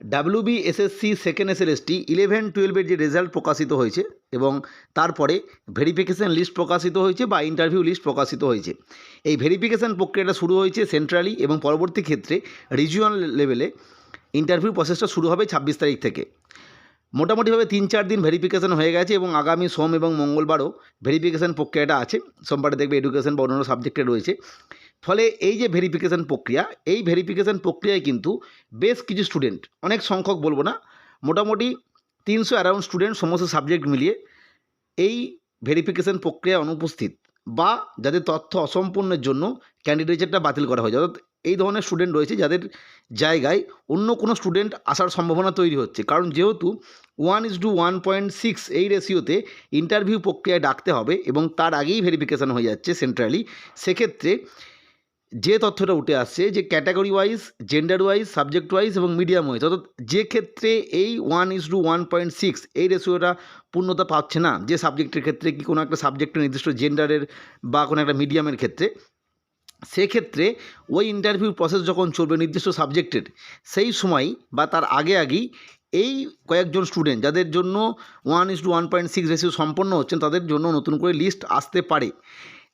WB SSC second SLST eleven টুয়েলভের যে result প্রকাশিত হয়েছে এবং তারপরে ভেরিফিকেশান লিস্ট প্রকাশিত হয়েছে বা ইন্টারভিউ লিস্ট প্রকাশিত হয়েছে। এই ভেরিফিকেশান প্রক্রিয়াটা শুরু হয়েছে সেন্ট্রালি এবং পরবর্তী ক্ষেত্রে রিজিওনাল লেভেলে ইন্টারভিউ প্রসেসটা শুরু হবে ছাব্বিশ তারিখ থেকে। মোটামুটিভাবে তিন, চার দিন ভেরিফিকেশান হয়ে গেছে এবং আগামী সোম এবং মঙ্গলবারও ভেরিফিকেশান প্রক্রিয়াটা আছে। সোমবারে দেখবে এডুকেশন বা অন্যান্য সাবজেক্টে রয়েছে। ফলে এই যে ভেরিফিকেশান প্রক্রিয়া, এই ভেরিফিকেশান প্রক্রিয়ায় কিন্তু বেশ কিছু স্টুডেন্ট অনেক সংখ্যক বলব না, মোটামুটি তিনশো অ্যারাউন্ড স্টুডেন্ট সমস্ত সাবজেক্ট মিলিয়ে এই ভেরিফিকেশান প্রক্রিয়া অনুপস্থিত বা যাদের তথ্য অসম্পূর্ণের জন্য ক্যান্ডিডেটটা বাতিল করা হয়েছে। অর্থাৎ এই ধরনের স্টুডেন্ট রয়েছে যাদের জায়গায় অন্য কোনো স্টুডেন্ট আসার সম্ভাবনা তৈরি হচ্ছে। কারণ যেহেতু one is two one point six এই রেশিওতে ইন্টারভিউ প্রক্রিয়ায় ডাকতে হবে এবং তার আগেই ভেরিফিকেশান হয়ে যাচ্ছে সেন্ট্রালি সেক্ষেত্রে যে তথ্যটা উঠে আসছে যে category wise gender wise subject wise এবং মিডিয়াম ওয়াইজ অর্থাৎ যে ক্ষেত্রে এই one is two one point six এই রেশিওটা পূর্ণতা পাচ্ছে না, যে সাবজেক্টের ক্ষেত্রে কি কোনো একটা সাবজেক্টের নির্দিষ্ট জেন্ডারের বা কোনো একটা মিডিয়ামের ক্ষেত্রে, সেক্ষেত্রে ওই ইন্টারভিউ প্রসেস যখন চলবে নির্দিষ্ট সাবজেক্টের সেই সময় বা তার আগে আগেই এই কয়েকজন স্টুডেন্ট যাদের জন্য one is two one point six ratio সম্পন্ন হচ্ছেন তাদের জন্য নতুন করে লিস্ট আসতে পারে।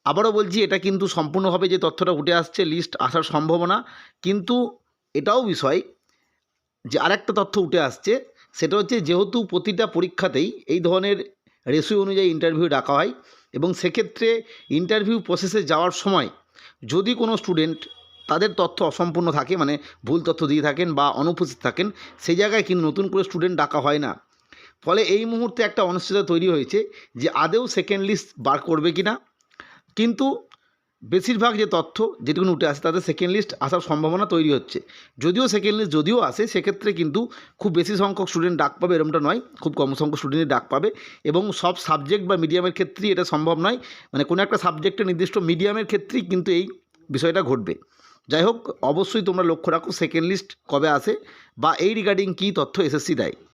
আবারও বলছি, এটা কিন্তু সম্পূর্ণভাবে যে তথ্যটা উঠে আসছে লিস্ট আসার সম্ভাবনা, কিন্তু এটাও বিষয় যে আরেকটা তথ্য উঠে আসছে, সেটা হচ্ছে যেহেতু প্রতিটা পরীক্ষাতেই এই ধরনের রেশিও অনুযায়ী ইন্টারভিউ ডাকা হয় এবং সেক্ষেত্রে ইন্টারভিউ প্রসেসে যাওয়ার সময় যদি কোনো স্টুডেন্ট তাদের তথ্য অসম্পূর্ণ থাকে মানে ভুল তথ্য দিয়ে থাকেন বা অনুপস্থিত থাকেন সেই জায়গায় কিন্তু নতুন করে স্টুডেন্ট ডাকা হয় না। ফলে এই মুহূর্তে একটা অনিশ্চয়তা তৈরি হয়েছে যে আদেও সেকেন্ড লিস্ট বার করবে কি না কিন্তু বেশিরভাগ যে তথ্য যেটুকুন উঠে আসে তাদের সেকেন্ড লিস্ট আসার সম্ভাবনা তৈরি হচ্ছে। যদিও সেকেন্ড লিস্ট যদিও আসে, সেক্ষেত্রে কিন্তু খুব বেশি সংখ্যক স্টুডেন্ট ডাক পাবে এরকমটা নয়, খুব কম সংখ্যক স্টুডেন্টই ডাক পাবে এবং সব সাবজেক্ট বা মিডিয়ামের ক্ষেত্রেই এটা সম্ভব নয়। মানে কোনো একটা সাবজেক্টের নির্দিষ্ট মিডিয়ামের ক্ষেত্রেই কিন্তু এই বিষয়টা ঘটবে। যাই হোক, অবশ্যই তোমরা লক্ষ্য রাখো সেকেন্ড লিস্ট কবে আসে বা এই রিগার্ডিং কী তথ্য এসএসসি দেয়।